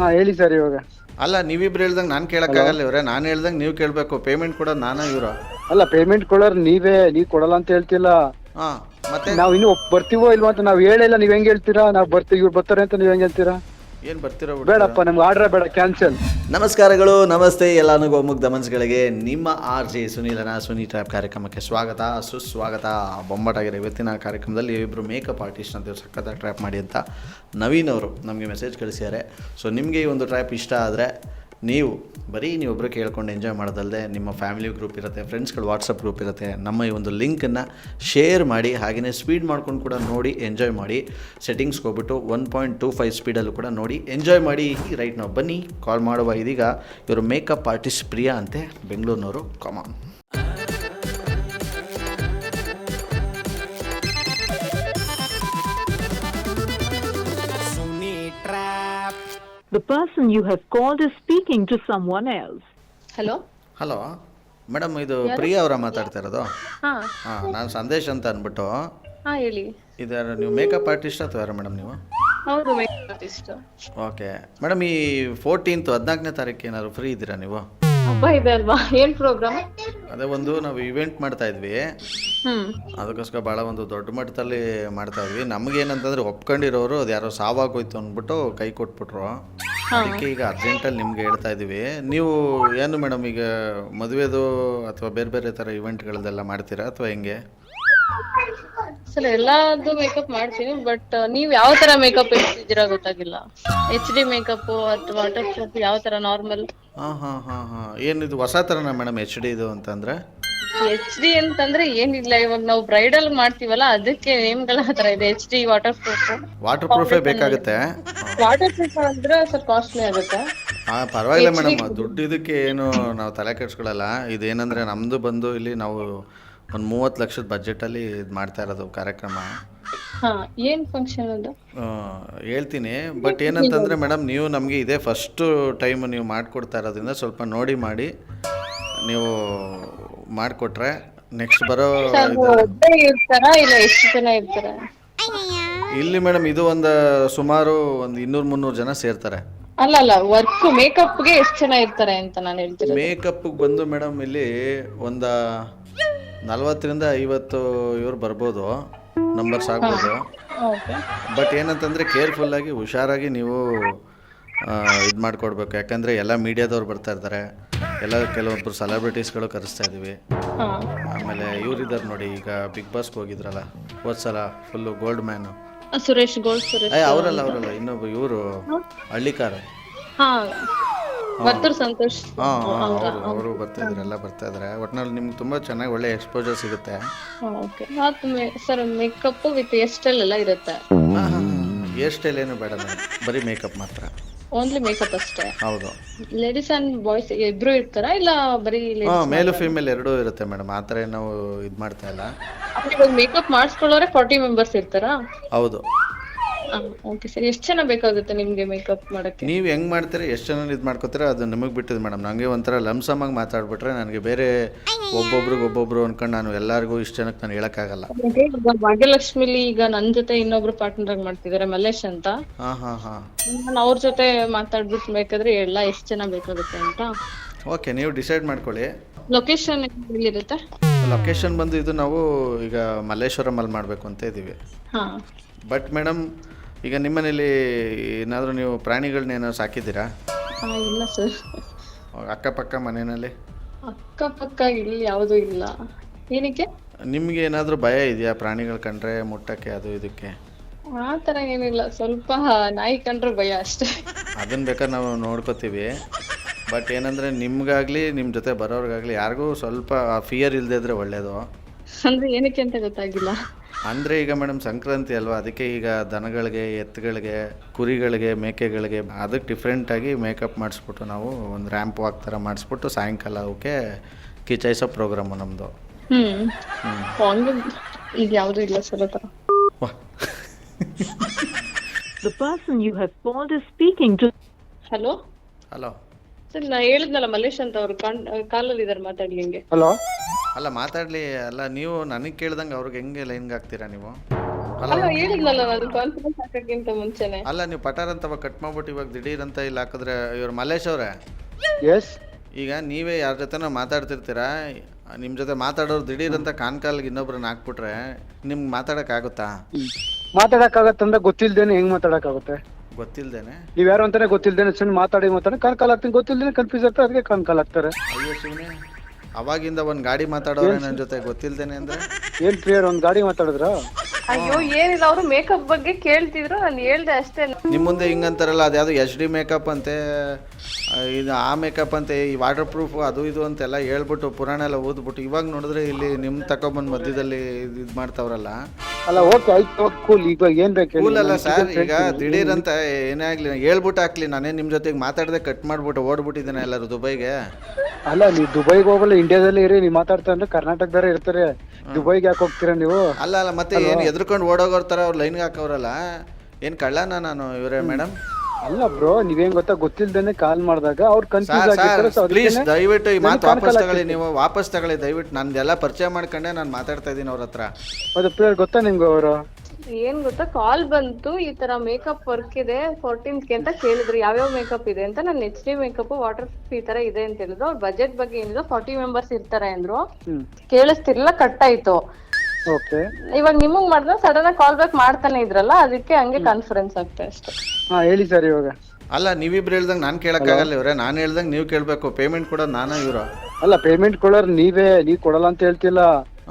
ಹಾ ಹೇಳಿ ಸರ್ ಇವಾಗ. ಅಲ್ಲ ನೀವಿಬ್ರು ಹೇಳ್ದಂಗೆ ನಾನು ಕೇಳಕ್ಕಾಗಲ್ಲ ಇವ್ರೆ. ನಾನು ಹೇಳ್ದಂಗೆ ನೀವು ಕೇಳಬೇಕು. ಪೇಮೆಂಟ್ ಕೂಡ ನಾನಾ ಇವ್ರು? ಅಲ್ಲ ಪೇಮೆಂಟ್ ಕೊಡೋರ್ ನೀವೇ. ನೀವ್ ಕೊಡಲ್ಲ ಅಂತ ಹೇಳ್ತಿಲ್ಲ. ಹಾಂ ಮತ್ತೆ? ನಾವ್ ಇನ್ನು ಒಪ್- ಬರ್ತೀವೋ ಇಲ್ವಾ ಅಂತ ನಾವ್ ಹೇಳಿಲ್ಲ ನೀವ್ ಹೆಂಗ್ ಹೇಳ್ತೀರಾ? ನಾವ್ ಬರ್ತೀವಿ ಇವ್ರು ಬರ್ತಾರೆ ಅಂತ ನೀವ್ ಹೆಂಗ್ ಹೇಳ್ತೀರಾ? ಏನು ಬರ್ತಿರೋ ಬೇಡಪ್ಪ ನಮ್ಗೆ ಆರ್ಡ್ರೇ ಬೇಡ ಕ್ಯಾನ್ಸಲ್ ನಮಸ್ಕಾರಗಳು ನಮಸ್ತೆ ಎಲ್ಲ ಮುಗ್ಧ ಮನಸ್ಸುಗಳಿಗೆ ನಿಮ್ಮ ಆರ್ ಜೆ ಸುನೀಲನ ಸುನಿ ಟ್ರ್ಯಾಪ್ ಕಾರ್ಯಕ್ರಮಕ್ಕೆ ಸ್ವಾಗತ ಸುಸ್ವಾಗತ. ಬೊಂಬಾಟಾಗಿರೋ ಇವತ್ತಿನ ಕಾರ್ಯಕ್ರಮದಲ್ಲಿ ಇಬ್ಬರು ಮೇಕಪ್ ಆರ್ಟಿಸ್ಟ್ ಅಂತ ಸಖತ್ತಾಗಿ ಟ್ರ್ಯಾಪ್ ಮಾಡಿ ಅಂತ ನವೀನ್ ಅವರು ನಮಗೆ ಮೆಸೇಜ್ ಕಳಿಸಿದ್ದಾರೆ ಸೊ ನಿಮಗೆ ಈ ಒಂದು ಟ್ರ್ಯಾಪ್ ಇಷ್ಟ ಆದರೆ ನೀವು ಬರೀ ನೀವೊಬ್ಬರು ಕೇಳ್ಕೊಂಡು ಎಂಜಾಯ್ ಮಾಡೋದಲ್ಲದೆ ನಿಮ್ಮ ಫ್ಯಾಮಿಲಿ ಗ್ರೂಪ್ ಇರುತ್ತೆ ಫ್ರೆಂಡ್ಸ್ಗಳು ವಾಟ್ಸಪ್ ಗ್ರೂಪ್ ಇರುತ್ತೆ, ನಮ್ಮ ಈ ಒಂದು ಲಿಂಕನ್ನು ಶೇರ್ ಮಾಡಿ ಹಾಗೆಯೇ ಸ್ಪೀಡ್ ಮಾಡ್ಕೊಂಡು ಕೂಡ ನೋಡಿ ಎಂಜಾಯ್ ಮಾಡಿ ಸೆಟ್ಟಿಂಗ್ಸ್ಗೆ ಹೋಗ್ಬಿಟ್ಟು ಒನ್ ಪಾಯಿಂಟ್ ಟೂ ಫೈವ್ ಸ್ಪೀಡಲ್ಲೂ ಕೂಡ ನೋಡಿ ಎಂಜಾಯ್ ಮಾಡಿ ರೈಟ್ ನಾವು ಬನ್ನಿ ಕಾಲ್ ಮಾಡುವ ಇದೀಗ ಇವರು ಮೇಕಪ್ ಆರ್ಟಿಸ್ಟ್ ಪ್ರಿಯಾ ಅಂತೆ, ಬೆಂಗಳೂರಿನವರು. Common The person you have called is speaking to someone else. Hello hello madam ಇದು ಪ್ರಿಯಾ ಅವರ ಮಾತಾಡ್ತಾ ಇರೋದು? ಹಾ. ಹಾಂ ನಾನು ಸಂದೇಶ್ ಅಂತ ಅಂದ್ಬಿಟ್ಟು ಹಾ ಹೇಳಿ. ಯಾರು ನೀವು ಮೇಕಪ್ ಆರ್ಟಿಸ್ಟ್ ಅಥವಾ ಯಾರು ಮೇಡಮ್ ನೀವು? ಹೌದು ಮೇಕಪ್ ಆರ್ಟಿಸ್ಟ್ ಓಕೆ ಮೇಡಮ್ ಈ ಫೋರ್ಟೀನ್ತ್ ಹದಿನಾಲ್ಕನೇ ತಾರೀಕು ಏನಾದ್ರು ಫ್ರೀ ಇದ್ದೀರಾ ನೀವು? ಹಬ್ಬ ಇದೆ ಅಲ್ವಾ? ಏನ್ ಪ್ರೋಗ್ರಾಮ್ ಅದೇ ಒಂದು ನಾವು ಇವೆಂಟ್ ಮಾಡ್ತಾ ಇದ್ವಿ. ಹ್ಮ್. ಅದಕ್ಕೋಸ್ಕರ ಭಾಳ ಒಂದು ದೊಡ್ಡ ಮಟ್ಟದಲ್ಲಿ ಮಾಡ್ತಾ ಇದ್ವಿ. ನಮಗೇನಂತಂದ್ರೆ ಒಪ್ಕೊಂಡಿರೋರು ಅದು ಯಾರೋ ಸಾವಾಗೋಯ್ತು ಅಂದ್ಬಿಟ್ಟು ಕೈ ಕೊಟ್ಬಿಟ್ರು. ಅದಕ್ಕೆ ಈಗ ಅರ್ಜೆಂಟಲ್ಲಿ ನಿಮ್ಗೆ ಹೇಳ್ತಾ ಇದ್ದೀವಿ ನೀವು ಏನು ಮೇಡಮ್ ಈಗ ಮದುವೆದು ಅಥವಾ ಬೇರೆ ಬೇರೆ ಥರ ಇವೆಂಟ್ಗಳದೆಲ್ಲ ಮಾಡ್ತೀರಾ ಅಥವಾ ಹೆಂಗೆ? ಸರ್ ಎಲ್ಲಾದು ಮೇಕಪ್ ಮಾಡ್ತೀನಿ ಬಟ್ ನೀವ್ ಯಾವ ತರ ಮೇಕಪ್ ಇರ್ತಿದ್ದೀರಾ ಗೊತ್ತಾಗಿಲ್ಲ. ಎಚ್ ಡಿ ಮೇಕಪ್ ಅಥವಾ ವಾಟರ್ ಪ್ರೂಫ್ ಯಾವ ತರ ನಾರ್ಮಲ್ ಹಾಂ ಹಾಂ ಹಾಂ ಹಾಂ. ಏನಿದು ಹೊಸ ಥರನಾ ಮೇಡಮ್ ಎಚ್ ಡಿ ಇದು ಅಂತಂದ್ರೆ? ಎಚ್ ಡಿ ಅಂತಂದ್ರೆ ಏನಿಲ್ಲ ಇವಾಗ ನಾವು ಬ್ರೈಡಲ್ ಮಾಡ್ತೀವಲ್ಲ ಅದಕ್ಕೆ ನೇಮ್ಗಳ ತರ ಇದೆ. H D waterproof waterproof ಬೇಕಾಗುತ್ತೆ. ವಾಟರ್ ಪ್ರೂಫ್ ಅಂದ್ರೆ ಸ್ವಲ್ಪ ಕಾಸ್ಟ್ಲಿ ಆಗುತ್ತೆ. ಹಾ ಪರವಾಗಿಲ್ಲ ಮೇಡಮ್ ದುಡ್ಡು ಇದಕ್ಕೆ ಏನು ನಾವು ತಲೆ ಕೆಡ್ಸ್ಕೊಳ್ಳಲ್ಲ ಇದೇನಂದರೆ ನಮ್ದು ಬಂದು ಇಲ್ಲಿ ನಾವು ಒಂದು ಮೂವತ್ತು ಲಕ್ಷದ ಬಜೆಟಲ್ಲಿ ಇದು ಮಾಡ್ತಾ ಇರೋದು ಕಾರ್ಯಕ್ರಮ. ಹಾ ಏನ್ ಫಂಕ್ಷನ್ ಅದು? ಆ, ಹೇಳ್ತೀನಿ. ಬಟ್ ಏನಂತಂದರೆ ಮೇಡಮ್ ನೀವು ನಮಗೆ ಇದೇ ಫಸ್ಟು ಟೈಮ್ ನೀವು ಮಾಡಿಕೊಡ್ತಾ ಇರೋದ್ರಿಂದ ಸ್ವಲ್ಪ ನೋಡಿ ಮಾಡಿ. ನೀವು ಮಾಡಿಕೊಟ್ರೆ ನೆಕ್ಸ್ಟ್ ಬರೋ ಇದು ಒಬ್ಬರೇ ಇರ್ತಾರ ಇಲ್ಲ ಎಷ್ಟು ಜನ ಇರ್ತಾರ? ಇಲ್ಲಿ ಮೇಡಮ್ ಇದು ಒಂದು ಸುಮಾರು ಒಂದು ಇನ್ನೂರು ಮುನ್ನೂರು ಜನ ಸೇರ್ತಾರೆ. ಅಲ್ಲ ಅಲ್ಲ ವರ್ಕ್ ಮೇಕಪ್ಗೆ ಎಷ್ಟು ಜನ ಇರ್ತಾರೆ ಅಂತ ನಾನು ಹೇಳ್ತಿರೋದು. ಮೇಕಪ್ಗೆ ಬಂದು ಮೇಡಮ್ ಇಲ್ಲಿ ಒಂದು ನಲ್ವತ್ತರಿಂದ ಐವತ್ತು ಇವ್ರು ಬರ್ಬೋದು ನಂಬರ್ಸ್ ಆಗ್ಬೋದು. ಓಕೆ. ಬಟ್ ಏನಂತಂದರೆ ಕೇರ್ಫುಲ್ಲಾಗಿ ಹುಷಾರಾಗಿ ನೀವು ಇದು ಮಾಡಿಕೊಡ್ಬೇಕು. ಯಾಕಂದರೆ ಎಲ್ಲ ಮೀಡಿಯಾದವ್ರು ಬರ್ತಾ ಇರ್ತಾರೆ. ಎಲ್ಲ ಕೆಲವೊಬ್ಬರು ಸೆಲೆಬ್ರಿಟೀಸ್ಗಳು ಕರೆಸ್ತಾ ಇದ್ದೀವಿ ಆಮೇಲೆ ಆಮೇಲೆ ಇವ್ರಿದ್ದಾರೆ ನೋಡಿ ಈಗ ಬಿಗ್ ಬಾಸ್ಗೆ ಹೋಗಿದ್ರಲ್ಲ ಹೋದ ಸಲ full gold man Suresh gold Suresh ಅಯ್ಯ ಅವರಲ್ಲ ಅವರಲ್ಲ ಇನ್ನೊಬ್ಬ ಇವರು ಹಳ್ಳಿಕಾರ. ಹಾ. ಬರ್ತೂರ್ ಸಂತೋಷ್. ಹಾಂ ಅವರು ಅವರು ಬರ್ತಾ ಇದ್ದಾರೆ ಎಲ್ಲ ಬರ್ತಾ ಇದ್ದಾರೆ ಒಟ್ನಲ್ಲಿ ನಿಮ್ಗೆ ತುಂಬಾ ಚೆನ್ನಾಗಿ ಒಳ್ಳೆ ಎಕ್ಸ್ಪೋಜರ್ ಸಿಗುತ್ತೆ. Okay sir makeup with hair style ಎಲ್ಲ ಇರುತ್ತೆ. ಹೇರ್ ಸ್ಟೈಲ್ ಏನು ಬೇಡ ಮೇಡಮ್ ಬರೀ ಮೇಕಪ್ ಮಾತ್ರ. ಓನ್ಲಿ ಮೇಕಪ್ ಅಷ್ಟೇ. ಹೌದು. ಲೇಡೀಸ್ ಅಂಡ್ ಬಾಯ್ಸ್ ಇಬ್ರು ಇರ್ತಾರ ಇಲ್ಲ ಬರೀ ಹಾಂ ಮೇಲು ಫೀಮೇಲ್ ಎರಡೂ ಇರುತ್ತೆ ಮೇಡಮ್ ಆ ಥರ ಏನು ನಾವು ಇದು ಮಾಡ್ತಾ ಇಲ್ಲ ಇವಾಗ ಮೇಕಪ್ ಮಾಡಿಸ್ಕೊಳ್ಳೋರೆ ಫಾರ್ಟಿ ಮೆಂಬರ್ಸ್ ಇರ್ತಾರಾ? ಹೌದು. Okay sir. ಎಷ್ಟು ಜನ ಬೇಕಾಗುತ್ತೆ ನಿಮಗೆ ಮೇಕಪ್ ಮಾಡಕ್ಕೆ? ನೀವು ಹೆಂಗ್ ಮಾಡ್ತೀರಿ ಎಷ್ಟು ಜನ ಇದು ಮಾಡ್ಕೋತೀರ ಅದು ನಿಮಗೆ ಬಿಟ್ಟಿದ್ದು ಮೇಡಮ್. ನನಗೆ ಒಂಥರ ಲಮ್ಸಮಾಗಿ ಮಾತಾಡ್ಬಿಟ್ರೆ ನನಗೆ ಬೇರೆ ಒಬ್ಬೊಬ್ರಿಗೆ ಒಬ್ಬೊಬ್ರು ಅನ್ಕೊಂಡು ನಾನು ಎಲ್ಲರಿಗೂ ಇಷ್ಟು ಜನಕ್ಕೆ ನಾನು ಹೇಳೋಕ್ಕಾಗಲ್ಲ. ಭಾಗ್ಯಲಕ್ಷ್ಮಿಲಿ ಈಗ ನನ್ನ ಜೊತೆ ಇನ್ನೊಬ್ರು ಪಾರ್ಟ್ನರ್ ಆಗಿ ಮಾಡ್ತಿದ್ದಾರೆ ಮಲ್ಲೇಶ್ ಅಂತ. ಹಾಂ ಹಾಂ ಹಾಂ. ನಾನು ಅವ್ರ ಜೊತೆ ಮಾತಾಡ್ಬಿಟ್ಟು ಬೇಕಾದ್ರೆ ಎಲ್ಲ ಎಷ್ಟು ಜನ ಬೇಕಾಗುತ್ತೆ ಅಂತ. ಓಕೆ ನೀವು ಡಿಸೈಡ್ ಮಾಡ್ಕೊಳ್ಳಿ. ಲೊಕೇಶನ್ ಎಲ್ಲಿರುತ್ತೆ? ಲೊಕೇಶನ್ ಬಂದು ಇದು ನಾವು ಈಗ ಮಲ್ಲೇಶ್ವರಮಲ್ಲಿ ಮಾಡಬೇಕು ಅಂತ ಇದ್ದೀವಿ ಹಾ. ಬಟ್ ಮೇಡಮ್ ಈಗ ನಿಮ್ಮನೇಲಿ ಏನಾದರೂ ನೀವು ಪ್ರಾಣಿಗಳನ್ನ ಏನಾದ್ರು ಸಾಕಿದ್ದೀರಾ? ಹಾ ಇಲ್ಲ ಸರ್. ಅಕ್ಕಪಕ್ಕ ಮನೆಯಲ್ಲಿ? ಅಕ್ಕಪಕ್ಕ ಇಲ್ಲಿ ಯಾವುದು ಇಲ್ಲ. ಏನಕ್ಕೆ? ನಿಮಗೆ ಏನಾದರೂ ಭಯ ಇದೆಯಾ ಪ್ರಾಣಿಗಳು ಕಂಡ್ರೆ ಮುಟ್ಟಕ್ಕೆ ಅದು ಇದಕ್ಕೆ? ಆ ಥರ ಏನಿಲ್ಲ. ಸ್ವಲ್ಪ ನಾಯಿ ಕಂಡ್ರೆ ಭಯ ಅಷ್ಟೇ. ಅದನ್ನ ಬೇಕಾದ್ರೆ ನಾವು ನೋಡ್ಕೋತೀವಿ. ಬಟ್ ಏನಂದರೆ ನಿಮ್ಗಾಗಲಿ ನಿಮ್ಮ ಜೊತೆ ಬರೋರ್ಗಾಗಲಿ ಯಾರಿಗೂ ಸ್ವಲ್ಪ ಫಿಯರ್ ಇಲ್ಲದೆ ಇದ್ರೆ ಒಳ್ಳೆಯದು ಅಂದ್ರೆ ಏನಕ್ಕೆ ಅಂತ ಗೊತ್ತಾಗಿಲ್ಲ. ಅಂದರೆ ಈಗ ಮೇಡಮ್ ಸಂಕ್ರಾಂತಿ ಅಲ್ವಾ? ಅದಕ್ಕೆ ಈಗ ದನಗಳಿಗೆ ಎತ್ತುಗಳಿಗೆ ಕುರಿಗಳಿಗೆ ಮೇಕೆಗಳಿಗೆ ಅದಕ್ಕೆ ಡಿಫ್ರೆಂಟಾಗಿ ಮೇಕಪ್ ಮಾಡಿಸ್ಬಿಟ್ಟು ನಾವು ಒಂದು ರ್ಯಾಂಪ್ ವಾಕ್ ಥರ ಮಾಡಿಸ್ಬಿಟ್ಟು ಸಾಯಂಕಾಲ ಅವಕ್ಕೆ ಕಿಚಾಯಿಸೋ ಪ್ರೋಗ್ರಾಮು ನಮ್ಮದು ಈಗ ಯಾವ್ದು ಇಲ್ಲ ಸರ್ ಆ ಥರ ವಾಹ್ The person you have called is speaking to hello hello sir ನಾ ಹೇಳಿದ್ನಲ್ಲ ಮಲ್ಲೇಶ್ ಅಂತ ಅವ್ರು ಕಾಲಲ್ಲಿ ಇದಾರೆ ಮಾತಾಡಿ ಹಂಗೆ ಹಲೋ ಅಲ್ಲ ಮಾತಾಡ್ಲಿ. ಅಲ್ಲ ನೀವು ನನಗೆ ಕೇಳ್ದಂಗ ಅವ್ರಿಗೆ ಹೆಂಗೆ ಲೈನ್ಗೆ ಹಾಕ್ತೀರಾ ನೀವು? ಅಲ್ಲ ಅಲ್ಲ ಹೇಳಿದ್ನಲ್ಲ ನಾನು ಕಾನ್ಫಿಡೆನ್ಸ್ ಹಾಕಕ್ಕಿಂತ ಮುಂಚೆನೆ. ಅಲ್ಲ ನೀವು ಪಟಾರ್ ಅಂತ ಕಟ್ ಮಾಡ್ಬಿಟ್ಟು ಇವಾಗ ದಿಢೀರ್ ಅಂತ ಇಲ್ಲಿ ಹಾಕಿದ್ರೆ ಇವ್ರು ಮಲೇಶ್ ಅವರೇ? ಎಸ್ ಈಗ ನೀವೇ ಯಾರ ಜೊತೆನೋ ಮಾತಾಡ್ತಿರ್ತೀರಾ? ನಿಮ್ಮ ಜೊತೆ ಮಾತಾಡೋರು ದಿಢೀರ್ ಅಂತ ಕಾನ್ಕಾಲ್ಗೆ ಇನ್ನೊಬ್ರನ್ನ ಹಾಕ್ಬಿಟ್ರೆ ನಿಮ್ಗೆ ಮಾತಾಡೋಕ್ಕಾಗುತ್ತಾ ಮಾತಾಡಕ್ಕಾಗತ್ತಂದ್ರೆ ಗೊತ್ತಿಲ್ದೇನೆ ಹೆಂಗ್ ಮಾತಾಡಕ್ಕಾಗುತ್ತೆ ಗೊತ್ತಿಲ್ದೇನೆ? ನೀವ್ ಯಾರು ಅಂತಾನೆ ಗೊತ್ತಿಲ್ದೇನೆ ಸುಮ್ಮನೆ ಮಾತಾಡಿ ಮಾತಾಡಿ ಕಾಲ್ ಕಾಲ್ ಆಗ್ತೀನಿ ಗೊತ್ತಿಲ್ದೇನೆ ಕನ್ಫ್ಯೂಸ್ ಆಗ್ತಾರೆ ಅದಕ್ಕೆ ಕಾನ್ ಕಾಲ್ ಆಗ್ತಾರೆ ಅಯ್ಯೋ ಅವಾಗಿಂದ ಒಂದ್ ಗಾಡಿ ಮಾತಾಡೋರೆ ನನ್ನ ಜೊತೆ ಗೊತ್ತಿಲ್ದೇನೆ ಅಂದ್ರೆ? ಏನ್ ಪ್ರಿಯರ್ ಒಂದ್ ಗಾಡಿ ಮಾತಾಡಿದ್ರ? ಅಯ್ಯೋ ಏನಿಲ್ಲ ಅವರು ಮೇಕಪ್ ಬಗ್ಗೆ ಕೇಳ್ತಿದ್ರು ನಾನು ಹೇಳ್ದೆ ಅಷ್ಟೇ. ನಿಮ್ಮ ಮುಂದೆ ಹಿಂಗಂತಾರಲ್ಲ ಅದ್ಯಾವುದು ಎಚ್ ಡಿ ಮೇಕಪ್ ಅಂತೆ ಆ, ಇದು ಆ ಮೇಕಪ್ ಅಂತೆ ಈ ವಾಟರ್ ಪ್ರೂಫ್ ಅದು ಇದು ಅಂತೆಲ್ಲ ಹೇಳ್ಬಿಟ್ಟು ಪುರಾಣ ಎಲ್ಲ ಓದ್ಬಿಟ್ಟು ಇವಾಗ ನೋಡಿದ್ರೆ ಇಲ್ಲಿ ನಿಮ್ಮ ತಕೊಂಬಂದು ಮಧ್ಯದಲ್ಲಿ ಇದು ಮಾಡ್ತಾವ್ರಲ್ಲ. ಅಲ್ಲ ಓಕೆ ಆಯ್ತು ಕೂಲ್ ಈಗ ಏನ್ ಬೇಕು ಹೇಳಿ? ಕೂಲ್ ಅಲ್ಲ ನಾನು ಸರ್ ಈಗ ಹೇಳ್ತೀನಿ. ದಿಢೀರ್ ಅಂತ ಏನೇ ಆಗ್ಲಿ ಹೇಳ್ಬಿಟ್ಟು ಹಾಕ್ಲಿ ನಾನೇ ನಿಮ್ಮ ಜೊತೆಗೆ ಮಾತಾಡದೆ ಕಟ್ ಮಾಡ್ಬಿಟ್ಟು ಓಡ್ಬಿಟ್ಟಿದ್ದೇನೆ ಎಲ್ಲರೂ ದುಬೈಗೆ. ಅಲ್ಲ ನೀವು ದುಬೈಗೆ ಹೋಗಲ್ಲ ಇಂಡಿಯಾದಲ್ಲೇ ಇರಿ ನೀವು ಮಾತಾಡ್ತಾ ಅಂದ್ರೆ ಕರ್ನಾಟಕದಾರೆ ಇರ್ತಾರೆ. ದುಬೈಗೆ ಯಾಕೆ ಹೋಗ್ತೀರಾ ನೀವು? ಅಲ್ಲ ಅಲ್ಲ ಮತ್ತೆ ಏನು ಎದ್ರುಕೊಂಡು ಓಡೋಗೋರ್ ಥರ ಅವ್ರು ಲೈನ್ಗೆ ಹಾಕವ್ರಲ್ಲ? ಏನು ಕಳ್ಳನ ನಾನು ಇವರೇ ಮೇಡಮ್ ಅಲ್ಲ ಬ್ರೋ ನೀವೇನ್ ಗೊತ್ತಾ? ಗೊತ್ತಿಲ್ದೇನೆ ಕಾಲ್ ಮಾಡಿದಾಗ ಅವ್ರು ಸರ್ ಸರ್ ಪ್ಲೀಸ್ ಅದಕ್ಕೇನೆ ದಯವಿಟ್ಟು ಈ ಮಾತು ವಾಪಸ್ ತಗೊಳ್ಳಿ ನೀವು ವಾಪಸ್ ತಗೊಳ್ಳಿ ದಯವಿಟ್ಟು. ನಂದೆಲ್ಲ ಪರಿಚಯ ಮಾಡ್ಕೊಂಡೆ ನಾನು ಮಾತಾಡ್ತಾ ಇದ್ದೀನಿ ಅವ್ರ ಹತ್ರ. ಅದು ಗೊತ್ತಾ ನಿಮ್ಗೆ ಅವರು? ಏನ್ ಗೊತ್ತಾ? ಕಾಲ್ ಬಂತು ಈ ತರ ಮೇಕಪ್ ವರ್ಕ್ ಇದೆ ಫೋರ್ಟೀನ್ತ್ಗೆ ಅಂತ ಕೇಳಿದ್ರು. ಯಾವ್ಯಾವ ಮೇಕಪ್ ಇದೆ ಅಂತ ನಾನು ಎಚ್ ಡಿ ಮೇಕಪ್ ವಾಟರ್ ಈ ತರ ಇದೆ ಅಂತ ಹೇಳಿದ್ರು. ಅವ್ರ ಬಜೆಟ್ ಬಗ್ಗೆ ಏನಿದ್ರು ಫಾರ್ಟಿ ಮೆಂಬರ್ಸ್ ಇರ್ತಾರೆ ಅಂದ್ರು. ಕೇಳಿಸ್ತಿರ್ಲಿಲ್ಲ ಕಟ್ ಆಯ್ತು ಓಕೆ ಇವಾಗ ನಿಮಗ್ ಮಾಡಿದ್ರೆ ಸಡನ್ ಆಗಿ ಕಾಲ್ ಬ್ಯಾಕ್ ಮಾಡ್ತಾನೆ ಇದ್ರಲ್ಲ ಅದಕ್ಕೆ ಹಂಗೆ ಕಾನ್ಫರೆನ್ಸ್ ಆಗ್ತಾ ಅಷ್ಟೇ ಹಾ ಹೇಳಿ ಸರ್ ಇವಾಗ. ಅಲ್ಲ ನೀವಿಬ್ರು ಹೇಳ್ದಂಗೆ ನಾನು ಕೇಳೋಕ್ಕಾಗಲ್ಲ ಇವ್ರೆ. ನಾನು ಹೇಳ್ದಂಗೆ ನೀವು ಕೇಳಬೇಕು. ಪೇಮೆಂಟ್ ಕೂಡ ನಾನಾ ಇವ್ರು. ಅಲ್ಲ ಪೇಮೆಂಟ್ ಕೊಡೋರು ನೀವೇ ನೀವ್ ಕೊಡಲ್ಲ ಅಂತ ಹೇಳ್ತಿಲ್ಲ.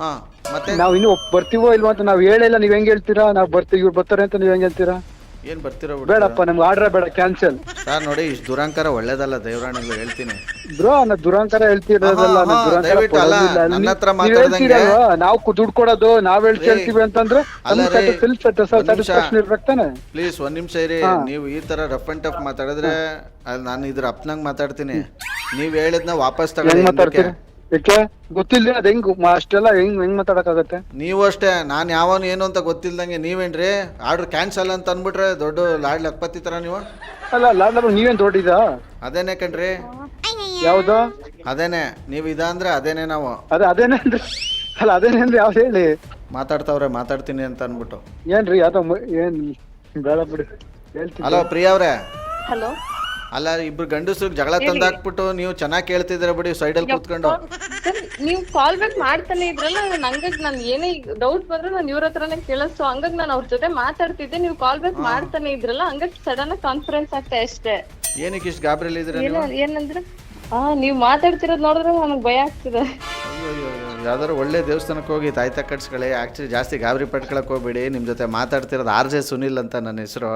ಹಾಂ. ಮತ್ತೆ? ನಾವ್ ಇನ್ನು ಬರ್ತೀವೋ ಇಲ್ವಾ ಅಂತ ನಾವ್ ಹೇಳಿಲ್ಲ ನೀವ್ ಹೆಂಗ್ ಹೇಳ್ತೀರಾ? ನಾವ್ ಬರ್ತೀವಿ ಇವ್ರು ಬರ್ತಾರೆ ಅಂತ ನೀವ್ ಹೆಂಗ್ ಹೇಳ್ತೀರಾ? ಏನ್ ಬರ್ತೀರಾ ಬೇಡಪ್ಪ ನಮ್ಗೆ ಆರ್ಡರ್ ಬೇಡ ಕ್ಯಾನ್ಸಲ್. ಸರ್ ನೋಡಿ ಇಷ್ಟು ದುರಂಕಾರ ಒಳ್ಳೇದಲ್ಲ ದೇವರಾಣಿಗಳು ಹೇಳ್ತೀನಿ. ಬ್ರೋ ನಾ ದುರಂಕಾರ ಹೇಳ್ತಿರೋದಲ್ಲ ಆಹಾ, ಆಹಾ, ದಯವಿಟ್ಟು ಅಲ್ಲ, ಪಡೋದಿಲ್ಲ. ನನ್ನ ಹತ್ರ ಮಾತಾಡ್ದಂಗೆ- ನಾವು ದುಡ್ಡು ಕೊಡೋದು ನಾವ್ ಹೇಳ್ ಹೇಳ್ತೀವಿ ಅಂತಂದ್ರೆ ಅಲ್ಲ ರೀ, ಸೆಲ್ಫ್ ಒಂದ್ ನಿಮಿಷ. ಸ್ಯಾಟಿಸ್ಫ್ಯಾಕ್ಷನ್ ಇರ್ಬೇಕು ತಾನೆ. ಪ್ಲೀಸ್ ಒಂದು ನಿಮಿಷ ಇರಿ. ನೀವು ಈ ತರ ರಫ್ ಅಂಡ್ ಟಫ್ ಮಾತಾಡಿದ್ರೆ ಅಲ್ಲಿ ನಾನು ಇದ್ರ ಅಪ್ನಂಗ್ ಮಾತಾಡ್ತೀನಿ. ನೀವ್ ಹೇಳಿದ್ನ ವಾಪಸ್ ತಗೊಳ್ಳಿ ಮಾತಾಡ್ತೀರಿ? ಯಾಕೆ ಗೊತ್ತಿಲ್ಲ ಅದ್ ಹೆಂಗ್ ಮ- ಅಷ್ಟೆಲ್ಲ ಹೆಂಗ್ ಹೆಂಗ್ ಮಾತಾಡಕ್ಕಾಗತ್ತೆ? ನೀವು ಅಷ್ಟೇ ನಾನು ಯಾವನು ಏನು ಅಂತ ಗೊತ್ತಿಲ್ದಂಗೆ ನೀವೇನ್ರಿ? ಆರ್ಡ್ರ್ ಕ್ಯಾನ್ಸಲ್ ಅಂತ ಅಂದ್ಬಿಟ್ರೆ ದೊಡ್ಡ ಲಾಡ್ ಲಕ್ಪತಿ ತರ ನೀವು? ಅಲ್ಲ ಲಾಡ್ ನೀವೇನ್ ದೊಡ್ಡಿದ? ಅದೇನೇ ಕಣ್ರಿ. ಯಾವ್ದು? ಅದೇನೆ ನೀವು ಇದಂದ್ರೆ ಅದೇನೆ ನಾವು. ಅದೇ ಅದೇನೇ ಅಂದ್ರೆ ಅಲ್ಲ ಅದೇನೇ ಅಂದ್ರೆ ಯಾವ್ದು ಹೇಳಿ? ಮಾತಾಡ್ತಾವ್ರೆ ಮಾತಾಡ್ತೀನಿ ಅಂತ ಅಂದ್ಬಿಟ್ಟು. ಏನ್ರಿ ಯಾವ್ದೋ ಮ- ಏನ್ ಬೇಡ ಬಿಡಿ ಹೇಳ್ತೀನಿ. ಹಲೋ ಪ್ರಿಯಾ ಅವ್ರೆ ಹಲೋ. ಅಲ್ಲ ಇಬ್ರು ಗಂಡಸರು ಜಗಳ ತಂದಾಕ್ಬಿಟ್ಟು ನೀವು ಚೆನ್ನಾಗಿ ಕೇಳ್ತಿದ್ರೆ ಬಿಡಿ ಸೈಡಲ್ಲಿ ಕೂತ್ಕೊಂಡು. ಸರ್ ನೀವು ಕಾಲ್ ಬ್ಯಾಕ್ ಮಾಡ್ತಾನೆ ಇದ್ರಲ್ಲ ನಾನು ನಾನ್ ಏನೇ ಡೌಟ್ ಬಂದ್ರೆ ನಾನು ಇವ್ರ ಹತ್ರನೇ ಕೇಳಿಸ್ತು ಹಂಗಾಗಿ ನಾನು ಅವ್ರ ಜೊತೆ ಮಾತಾಡ್ತಿದ್ದೆ ನೀವು ಕಾಲ್ ಬ್ಯಾಕ್ ಮಾಡ್ತಾನೆ ಇದ್ರಲ್ಲ ಹಂಗಾಗಿ ಸಡನ್ ಆಗಿ ಕಾನ್ಫರೆನ್ಸ್ ಆಗ್ತಾ ಅಷ್ಟೇ. ಏನಕ್ಕೆ ಇಷ್ಟು ನೀವು ಏನ ಏನಂದ್ರೆ ಹಾ ನೀವ್ ಮಾತಾಡ್ತಿರೋದ್ ನೋಡಿದ್ರೆ ನನಗ್ ಭಯ ಆಗ್ತಿದೆ. ಯಾವ್ದಾದ್ರು ಒಳ್ಳೆ ದೇವಸ್ಥಾನಕ್ಕೆ ಹೋಗಿ ತಾಯ್ತ ಕಟ್ಸ್ಕೊಳ್ಳಿ ಆ್ಯಕ್ಚುಲಿ ಜಾಸ್ತಿ ಗಾಬರಿ ಪಟ್ಕೊಳಕ್ಕೆ ಹೋಗ್ಬೇಡಿ ನಿಮ್ಮ ಜೊತೆ ಮಾತಾಡ್ತಿರೋದು ಆರ್ ಜೆ ಸುನಿಲ್ ಅಂತ ನನ್ನ ಹೆಸರು.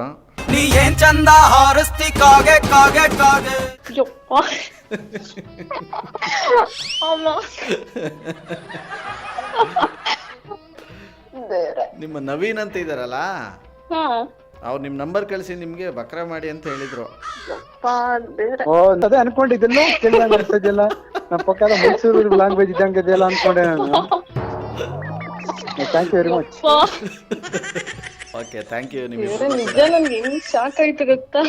ನೀ ಏನ್ ಚಂದ ಹಾರಿಸ್ತಿ ಕಾಗೆ ಕಾಗೆ ಕಾಗೆ. ಯಪ್ಪ ಅಮ್ಮ. ಬೇರೆ. ನಿಮ್ಮ ನವೀನ್ ಅಂತ ಇದಾರಲ್ಲ? ಹಾ. ಅವ್ರು ನಿಮ್ಮ ನಂಬರ್ ಕಳಿಸಿ ನಿಮ್ಗೆ ಬಕ್ರ ಮಾಡಿ ಅಂತ ಹೇಳಿದ್ರು. ಯಪ್ಪ ಓ ಅದೇ ಅನ್ಕೊಂಡಿದ್ದಿಲ್ಲ ಕೇಳಿದಂಗ ನಮ್ಮ ಪಕ್ಕದ ಮೈಸೂರು ಲ್ಯಾಂಗ್ವೇಜ್ ಇದ್ದಂಗೆ ಇದೆಯಲ್ಲ ಅನ್ಕೊಂಡೆ ನಾನು. Thank you very much okay thank you ನಿಮಗೆ ನಿಜ ನನ್ಗೆ ಹೆಂಗ್ ಶಾಕ್ ಆಯ್ತು ಗೊತ್ತಾ?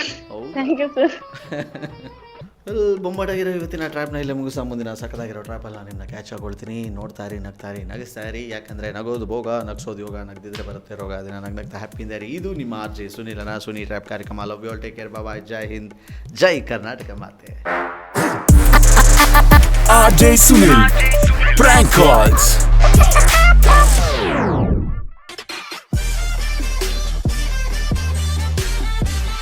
ಥ್ಯಾಂಕ್ ಯು ಸರ್ ಬೊಂಬಾಟಾಗಿರೋ ಇವತ್ತಿನ ಟ್ರ್ಯಾಪ್ನ ಇಲ್ಲೇ ಮುಗಿಸೋ ಮುಂದಿನ ಸಕ್ಕದಾಗಿರೋ ಟ್ರ್ಯಾಪಲ್ಲಿ ನಾನು ನಿಮ್ಮನ್ನ ಕ್ಯಾಚ್ ಹಾಕೊಳ್ತೀನಿ ನೋಡ್ತಾ ಇರಿ ನಗ್ತಾ ಇರಿ ನಗಿಸ್ತಾ ಇರಿ. ಯಾಕಂದರೆ ನಗೋದು ಭೋಗ ನಗ್ಸೋದು ಯೋಗ ನಗ್ದಿದ್ರೆ ಬರುತ್ತೆ ರೋಗ. ಅದನ್ನ ನಗ್ ನಗ್ತಾ ಹ್ಯಾಪಿಯಿಂದ ಇರಿ. ಇದು ನಿಮ್ಮ ಆರ್ ಜೆ ಸುನಿಲನ ಸುನಿ ಟ್ರ್ಯಾಪ್ ಕಾರ್ಯಕ್ರಮ. ಲವ್ ಯು ಟೇಕ್ ಕೇರ್ ಬಾಬಾ ಜೈ ಹಿಂದ್ ಜೈ ಕರ್ನಾಟಕ ಮಾತೆ RJ ಸುನಿಲ್ Prank calls.